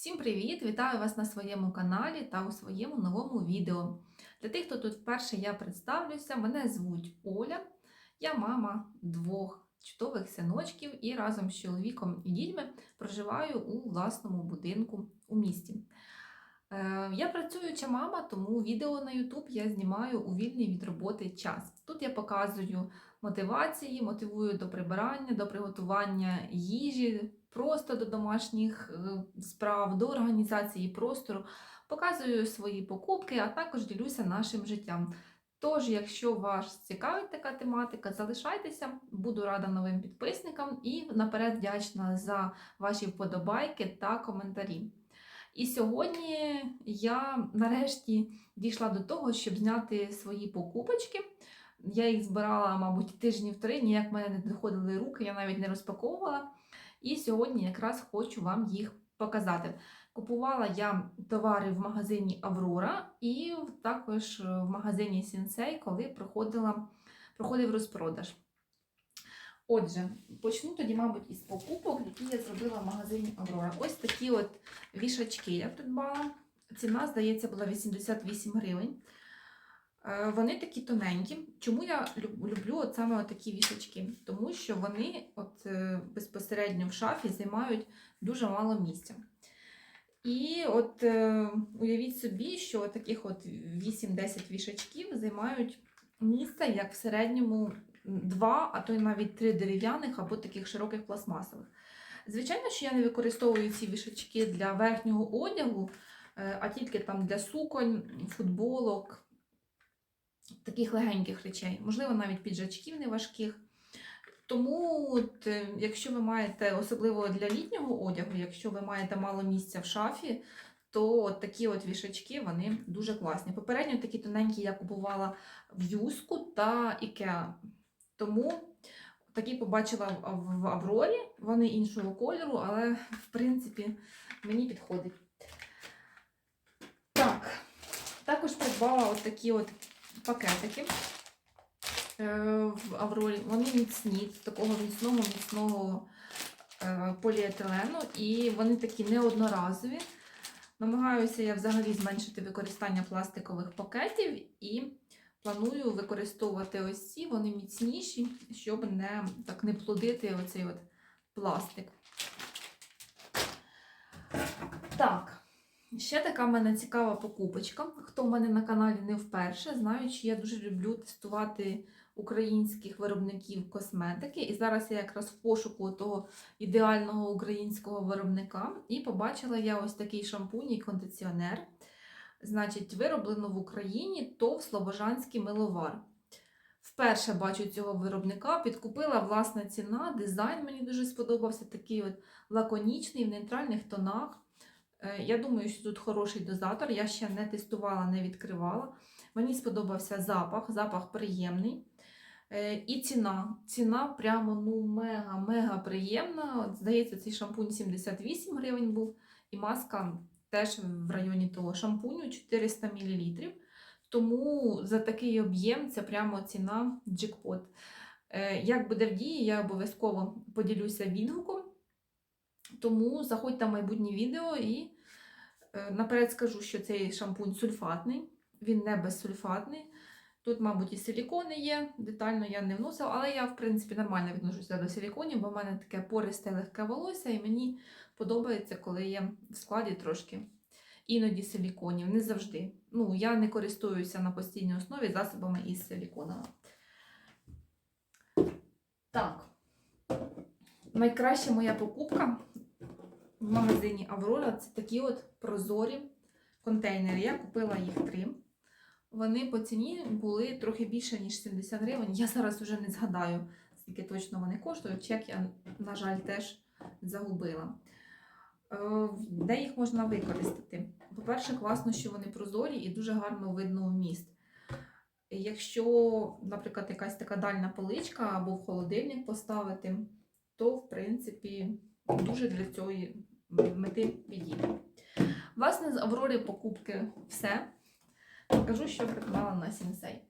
Всім привіт! Вітаю вас на своєму каналі та у своєму новому відео. Для тих, хто тут вперше я представлюся, мене звуть Оля. Я мама двох чудових синочків і разом з чоловіком і дітьми проживаю у власному будинку у місті. Е, Я працююча мама, тому відео на YouTube я знімаю у вільний від роботи час. Тут я показую мотивації, мотивую до прибирання, до приготування їжі, просто до домашніх е, справ, до організації простору. Показую свої покупки, а також ділюся нашим життям. Тож, якщо вас цікавить така тематика, залишайтеся, буду рада новим підписникам і наперед вдячна за ваші вподобайки та коментарі. І сьогодні я нарешті дійшла до того, щоб зняти свої покупочки. Я їх збирала, мабуть, тижнів три, ніяк в мене не доходили руки, я навіть не розпаковувала. І сьогодні якраз хочу вам їх показати. Купувала я товари в магазині Аврора і також в магазині Сінсей, коли проходила, проходив розпродаж. Отже, почну тоді, мабуть, із покупок, які я зробила в магазині Аврора. Ось такі от вішачки я придбала. Ціна, здається, була 88 гривень. Е, Вони такі тоненькі. Чому я люблю от саме такі вішачки? Тому що вони от е, безпосередньо в шафі займають дуже мало місця. І от е, уявіть собі, що таких от 8-10 вішачків займають місце, як в середньому два, а то й навіть три дерев'яних або таких широких пластмасових. Звичайно, що я не використовую ці вішачки для верхнього одягу, а тільки там для суконь, футболок, таких легеньких речей, можливо, навіть піджачків неважких. Тому, от, е, якщо ви маєте, особливо для літнього одягу, якщо ви маєте мало місця в шафі, то от такі от вішачки вони дуже класні. Попередньо такі тоненькі я купувала в Юску та Ікеа. Тому такі побачила в- Аврорі, вони іншого кольору, але в принципі мені підходить. Так, також придбала от такі от пакетики е, в Аврорі. Вони міцні, з такого міцного, міцного е, поліетилену, і вони такі неодноразові. Намагаюся я взагалі зменшити використання пластикових пакетів і планую використовувати ось ці, вони міцніші, щоб не, так, не плодити оцей от пластик. Так. Ще така в мене цікава покупочка. Хто в мене на каналі не вперше, знають, що я дуже люблю тестувати українських виробників косметики. І зараз я якраз в пошуку того ідеального українського виробника. І побачила я ось такий шампунь і кондиціонер. Значить, вироблено в Україні ТОВ Слобожанський миловар. Вперше бачу цього виробника, підкупила власна ціна, дизайн мені дуже сподобався, такий от лаконічний в нейтральних тонах. Е, Я думаю, що тут хороший дозатор. Я ще не тестувала, не відкривала. Мені сподобався запах, запах приємний. Е, І ціна. Ціна прямо ну мега-мега приємна. От, здається, цей шампунь 78 гривень був, і маска теж в районі того шампуню 400 мл. Тому за такий об'єм це прямо ціна джекпот. Е, Як буде в дії, я обов'язково поділюся відгуком. Тому заходьте в майбутнє відео і е, наперед скажу, що цей шампунь сульфатний, він не безсульфатний. Тут, мабуть, і силікони є, детально я не вносила, але я, в принципі, нормально відношуся до силіконів, бо в мене таке пористе легке волосся, і мені подобається, коли є в складі трошки іноді силіконів. Не завжди. Ну, я не користуюся на постійній основі засобами із силіконами. Так. Найкраща моя покупка в магазині Аврора це такі от прозорі контейнери. Я купила їх три. Вони по ціні були трохи більше, ніж 70 гривень. Я зараз вже не згадаю, скільки точно вони коштують. Чек я, на жаль, теж загубила. Е, Де їх можна використати? По-перше, класно, що вони прозорі і дуже гарно видно вміст. Якщо, наприклад, якась така дальна поличка або в холодильник поставити, то, в принципі, дуже для цієї мети підійде. Власне, з Аврори покупки все. Покажу, що придбала на Сінсей.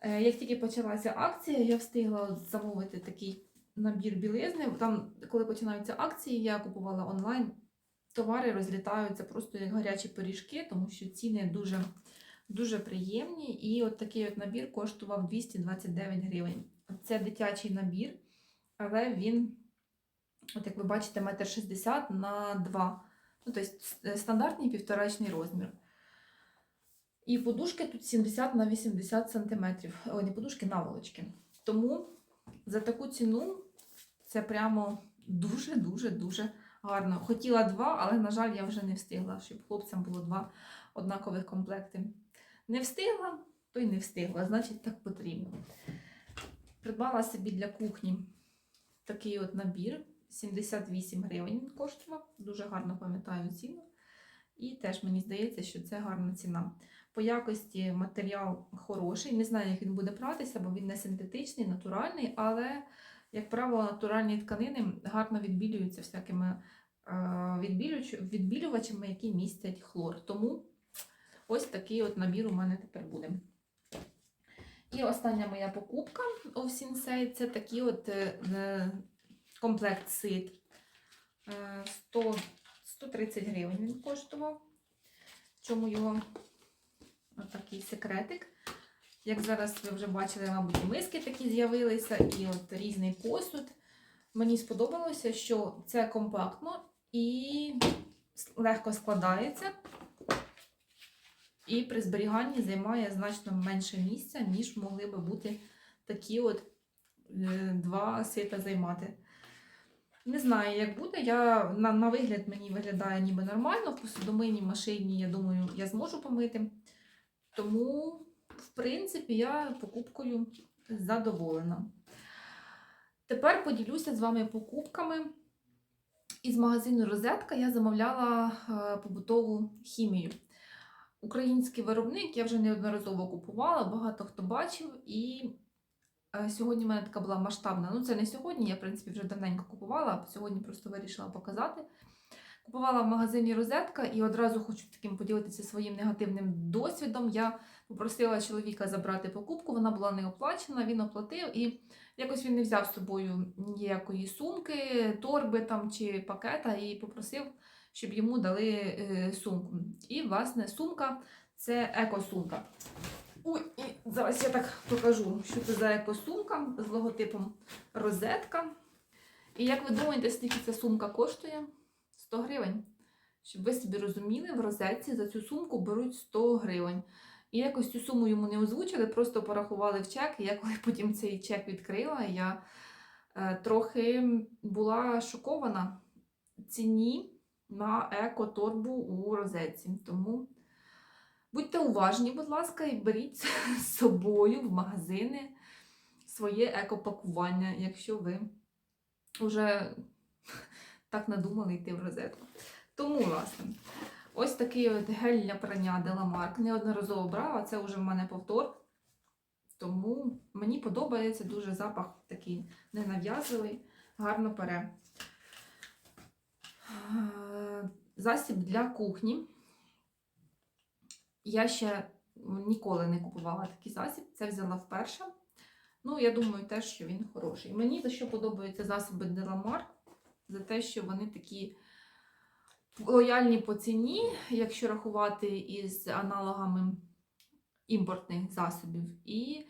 Е, Як тільки почалася акція, я встигла замовити такий набір білизни. Там, коли починаються акції, я купувала онлайн товари розлітаються просто як гарячі пиріжки, тому що ціни дуже, дуже приємні. І от такий от набір коштував 229 гривень. Це дитячий набір, але він, от як ви бачите, 1,60 м на 2 Ну, тобто стандартний півторачний розмір. І подушки тут 70 на 80 сантиметрів. Ой, не подушки, наволочки. Тому за таку ціну це прямо дуже-дуже-дуже гарно. Хотіла два, але, на жаль, я вже не встигла, щоб хлопцям було два однакових комплекти. Не встигла, то й не встигла, значить так потрібно. Придбала собі для кухні такий от набір. 78 гривень він коштував. Дуже гарно пам'ятаю ціну. І теж мені здається, що це гарна ціна. По якості матеріал хороший. Не знаю, як він буде пратися, бо він не синтетичний, натуральний, але, як правило, натуральні тканини гарно відбілюються всякими е, відбілювачами, які містять хлор. Тому ось такий от набір у мене тепер буде. І остання моя покупка у Сінсей це такий от е, е, комплект сит. Е, 100, 130 гривень він коштував. Чому його отакий секретик. Як зараз ви вже бачили, мабуть, миски такі з'явилися, і от різний посуд. Мені сподобалося, що це компактно і легко складається. І при зберіганні займає значно менше місця, ніж могли би бути такі от е, два сита займати. Не знаю, як буде. Я, на, на вигляд мені виглядає ніби нормально. В посудомийній машині, я думаю, я зможу помити. Тому, в принципі, я покупкою задоволена. Тепер поділюся з вами покупками. Із магазину Розетка я замовляла е, побутову хімію. Український виробник я вже неодноразово купувала, багато хто бачив. І сьогодні в мене така була масштабна. Ну, це не сьогодні, я, в принципі, вже давненько купувала, а сьогодні просто вирішила показати. Купувала в магазині Розетка і одразу хочу таким поділитися своїм негативним досвідом. Я попросила чоловіка забрати покупку, вона була не оплачена, він оплатив і якось він не взяв з собою ніякої сумки, торби там чи пакета і попросив, щоб йому дали е, сумку. І, власне, сумка це екосумка. Ой, і зараз я так покажу, що це за екосумка з логотипом розетка. І як ви думаєте, скільки ця сумка коштує? 100 гривень. Щоб ви собі розуміли, в розетці за цю сумку беруть 100 гривень. І якось цю суму йому не озвучили, просто порахували в чек. І я коли потім цей чек відкрила, я е, трохи була шокована ціні на екоторбу у розетці. Тому будьте уважні, будь ласка, і беріть з собою в магазини своє екопакування, якщо ви вже так надумали йти в розетку. Тому, власне, ось такий от гель для прання Деламарк. Неодноразово брала, це вже в мене повтор. Тому мені подобається дуже запах такий ненав'язливий, гарно пере. Е, Засіб для кухні. Я ще ніколи не купувала такий засіб, це взяла вперше. Ну, я думаю, теж, що він хороший. Мені за що подобаються засоби Деламарк, за те, що вони такі лояльні по ціні, якщо рахувати із аналогами імпортних засобів. І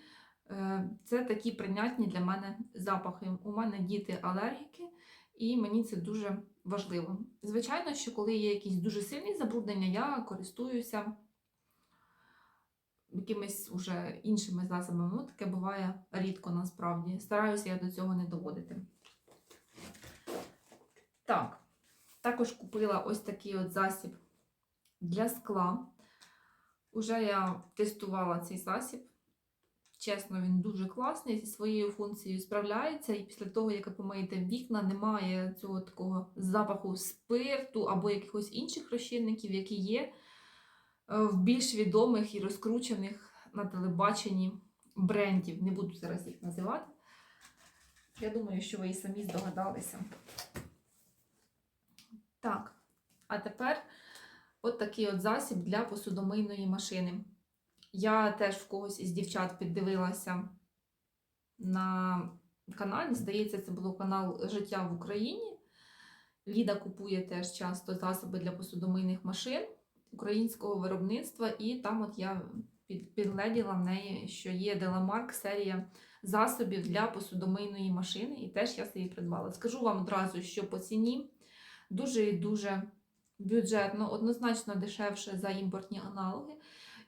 е, це такі прийнятні для мене запахи. У мене діти алергіки, і мені це дуже важливо. Звичайно, що коли є якісь дуже сильні забруднення, я користуюся якимись уже іншими засобами. Ну, таке буває рідко насправді. Стараюся я до цього не доводити. Так, також купила ось такий от засіб для скла. Уже я тестувала цей засіб. Чесно, він дуже класний, зі своєю функцією справляється. І після того, як ви помиєте вікна, немає цього такого запаху спирту або якихось інших розчинників, які є в більш відомих і розкручених на телебаченні брендів. Не буду зараз їх називати. Я думаю, що ви і самі здогадалися. Так, а тепер от такий от засіб для посудомийної машини. Я теж в когось із дівчат піддивилася на каналі. Здається, це був канал Життя в Україні. Ліда купує теж часто засоби для посудомийних машин українського виробництва, і там от я під, підгледіла в неї, що є Деламарк серія засобів для посудомийної машини, і теж я собі придбала. Скажу вам одразу, що по ціні дуже і дуже бюджетно, однозначно дешевше за імпортні аналоги.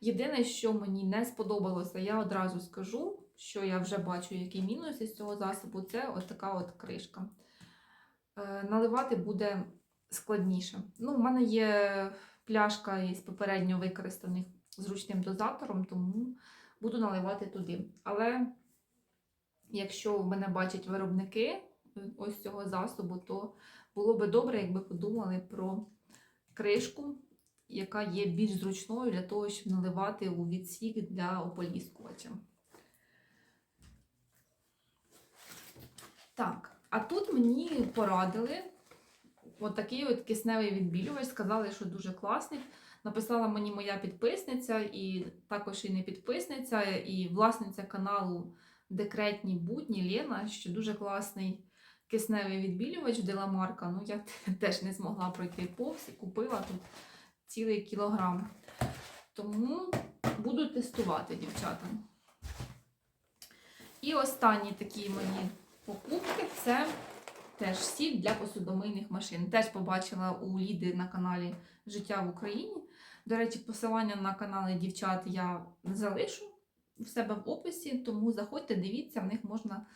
Єдине, що мені не сподобалося, я одразу скажу, що я вже бачу, який мінус із цього засобу, це от така от кришка. Е, Наливати буде складніше. Ну, у мене є пляшка із попередньо використаних зручним дозатором, тому буду наливати туди. Але якщо в мене бачать виробники е, ось цього засобу, то було би добре, якби подумали про кришку, яка є більш зручною для того, щоб наливати у відсік для ополіскувача. Так, а тут мені порадили от такий от кисневий відбілювач. Сказали, що дуже класний. Написала мені моя підписниця, і також і не підписниця, і власниця каналу Декретні будні Лена, що дуже класний кисневий відбілювач Деламарка. Ну, я теж не змогла пройти повз і купила тут цілий кілограм. Тому буду тестувати, дівчата. І останні такі мої покупки це теж сіль для посудомийних машин. Теж побачила у Ліди на каналі Життя в Україні. До речі, посилання на канали дівчат я залишу в себе в описі, тому заходьте, дивіться, в них можна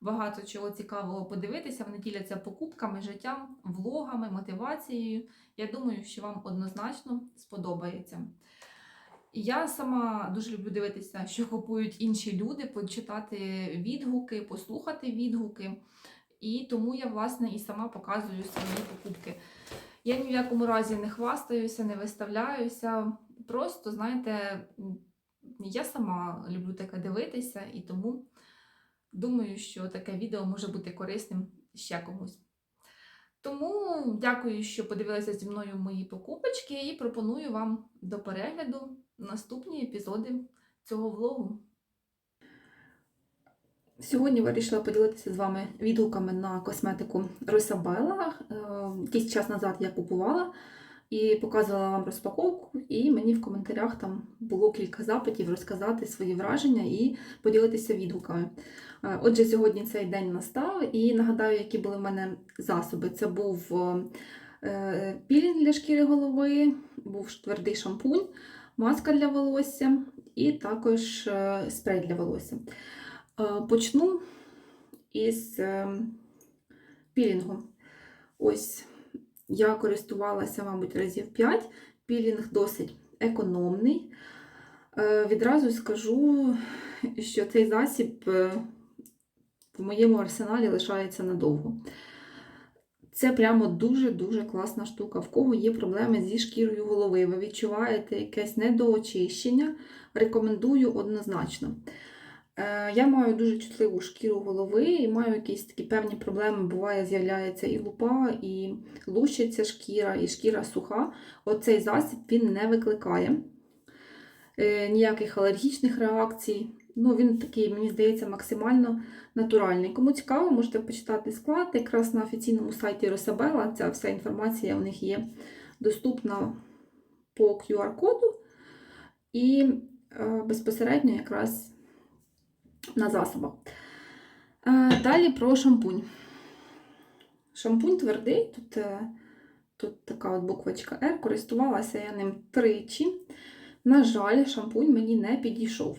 багато чого цікавого подивитися. Вони діляться покупками, життям, влогами, мотивацією. Я думаю, що вам однозначно сподобається. Я сама дуже люблю дивитися, що купують інші люди, почитати відгуки, послухати відгуки. І тому я, власне, і сама показую свої покупки. Я ні в якому разі не хвастаюся, не виставляюся. Просто, знаєте, я сама люблю таке дивитися, і тому думаю, що таке відео може бути корисним ще комусь. Тому дякую, що подивилися зі мною мої покупочки, і пропоную вам до перегляду наступні епізоди цього влогу. Сьогодні вирішила поділитися з вами відгуками на косметику Росабела. Якийсь час назад я купувала і показувала вам розпаковку, і мені в коментарях там було кілька запитів розказати свої враження і поділитися відгуками. Е, Отже, сьогодні цей день настав, і нагадаю, які були в мене засоби. Це був е, пілінг для шкіри голови, був твердий шампунь, маска для волосся і також е, спрей для волосся. Е, Почну із е, пілінгу. Ось я користувалася, мабуть, разів 5. Пілінг досить економний. Е, Відразу скажу, що цей засіб в моєму арсеналі лишається надовго. Це прямо дуже-дуже класна штука. В кого є проблеми зі шкірою голови, ви відчуваєте якесь недоочищення, рекомендую однозначно. Е, Я маю дуже чутливу шкіру голови і маю якісь такі певні проблеми. Буває, з'являється і лупа, і лущиться шкіра, і шкіра суха. Оцей засіб він не викликає е, ніяких алергічних реакцій. Ну, Він такий, мені здається, максимально натуральний. Кому цікаво, можете почитати склад. Якраз на офіційному сайті Росабела ця вся інформація у них є доступна по QR-коду. І е, безпосередньо якраз на засобах. Е, Далі про шампунь. Шампунь твердий, тут, е, тут така от буквочка R, користувалася я ним тричі. На жаль, шампунь мені не підійшов.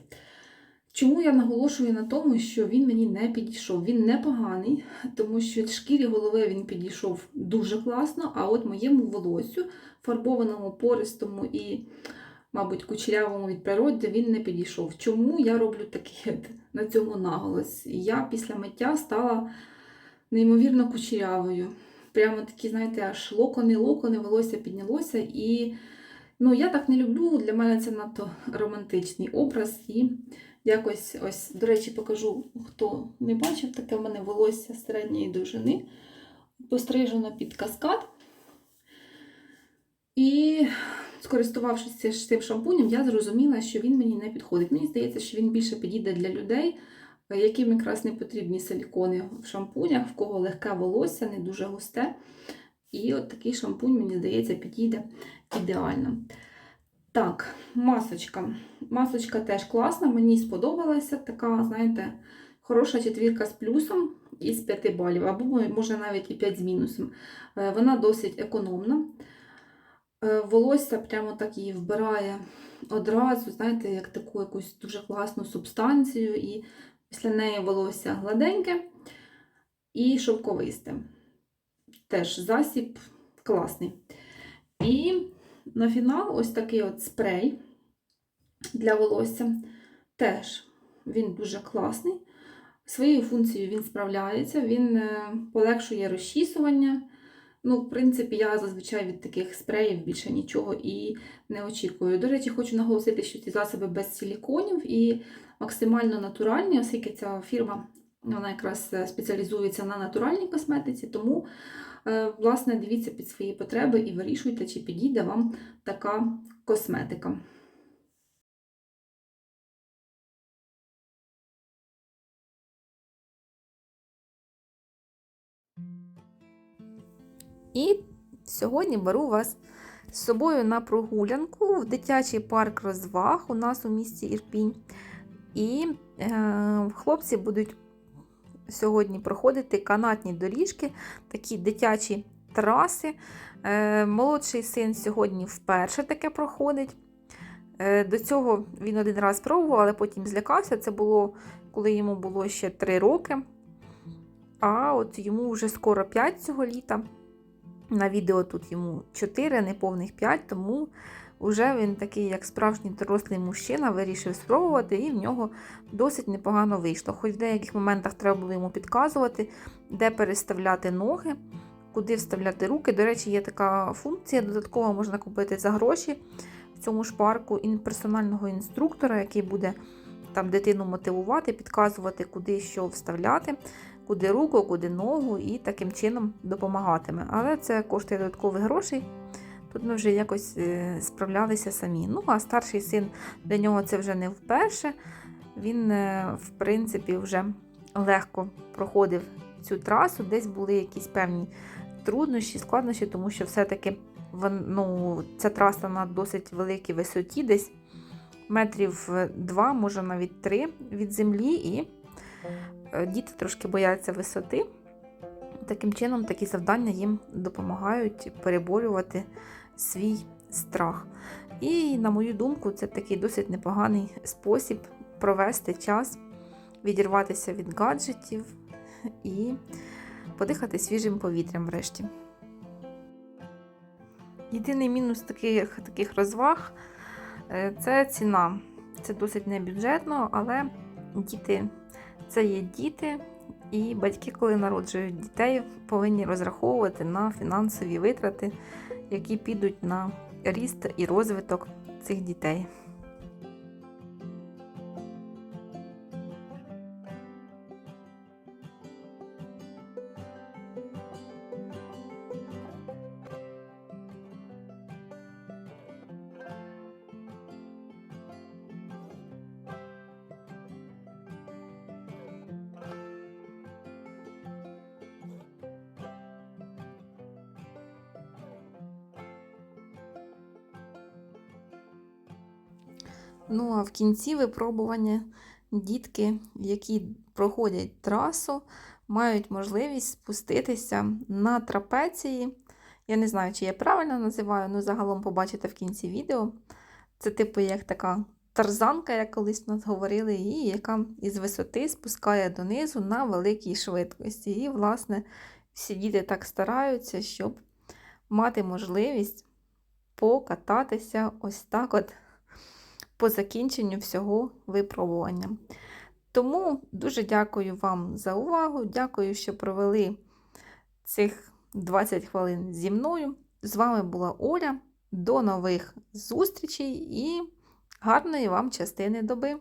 Чому я наголошую на тому, що він мені не підійшов? Він непоганий, тому що шкірі голови він підійшов дуже класно, а от моєму волосю, фарбованому, пористому і, мабуть, кучерявому від природи, він не підійшов. Чому я роблю таке на цьому наголос? Я після миття стала неймовірно кучерявою. Прямо такі, знаєте, аж локони-локони, волосся піднялося. І ну, я так не люблю. Для мене це надто романтичний образ. І якось ось, до речі, покажу, хто не бачив, таке в мене волосся середньої довжини, пострижено під каскад. І скористувавшись цим шампунем, я зрозуміла, що він мені не підходить. Мені здається, що він більше підійде для людей, яким якраз не потрібні силікони в шампунях, в кого легке волосся, не дуже густе. І от такий шампунь, мені здається, підійде ідеально. Так, масочка. Масочка теж класна, мені сподобалася. Така, знаєте, хороша четвірка з плюсом із 5 балів, або може навіть і 5 з мінусом. Е, Вона досить економна. Е, Волосся прямо так її вбирає одразу, знаєте, як таку якусь дуже класну субстанцію, і після неї волосся гладеньке і шовковисте. Теж засіб класний. І на фінал ось такий от спрей для волосся. Теж він дуже класний. Своєю функцією він справляється, він е, полегшує розчісування. Ну, в принципі, я зазвичай від таких спреїв більше нічого і не очікую. До речі, хочу наголосити, що ці засоби без силіконів і максимально натуральні, оскільки ця фірма вона якраз е, спеціалізується на натуральній косметиці, тому, е, власне, дивіться під свої потреби і вирішуйте, чи підійде вам така косметика. І сьогодні беру вас з собою на прогулянку в дитячий парк розваг у нас у місті Ірпінь. І е, хлопці будуть сьогодні проходити канатні доріжки, такі дитячі траси. Е, молодший син сьогодні вперше таке проходить. Е, до цього він один раз пробував, але потім злякався. Це було, коли йому було ще 3 роки. А от йому вже скоро 5 цього літа. На відео тут йому 4, неповних 5, тому вже він такий, як справжній дорослий мужчина, вирішив спробувати, і в нього досить непогано вийшло. Хоч в деяких моментах треба було йому підказувати, де переставляти ноги, куди вставляти руки. До речі, є така функція, додатково можна купити за гроші в цьому ж парку персонального інструктора, який буде там дитину мотивувати, підказувати, куди що вставляти куди руку, куди ногу, і таким чином допомагатиме. Але це коштує додаткових грошей. Тут ми вже якось е, справлялися самі. Ну, а старший син для нього це вже не вперше. Він, е, в принципі, вже легко проходив цю трасу, десь були якісь певні труднощі, складнощі, тому що все-таки ну, ця траса на досить великій висоті, десь метрів два, може навіть три від землі. і Е, Діти трошки бояться висоти. Таким чином, такі завдання їм допомагають переборювати свій страх. І, на мою думку, це такий досить непоганий спосіб провести час, відірватися від гаджетів і подихати свіжим повітрям врешті. Єдиний мінус таких таких розваг е, це ціна. Це досить небюджетно, але діти це є діти, і батьки, коли народжують дітей, повинні розраховувати на фінансові витрати, які підуть на ріст і розвиток цих дітей. Ну, а в кінці випробування дітки, які проходять трасу, мають можливість спуститися на трапеції. Я не знаю, чи я правильно називаю, але загалом побачите в кінці відео. Це, типу, як така тарзанка, як колись нас говорили, і яка із висоти спускає донизу на великій швидкості. І, власне, всі діти так стараються, щоб мати можливість покататися ось так от по закінченню всього випробування. Тому дуже дякую вам за увагу. Дякую, що провели цих 20 хвилин зі мною. З вами була Оля. До нових зустрічей і гарної вам частини доби!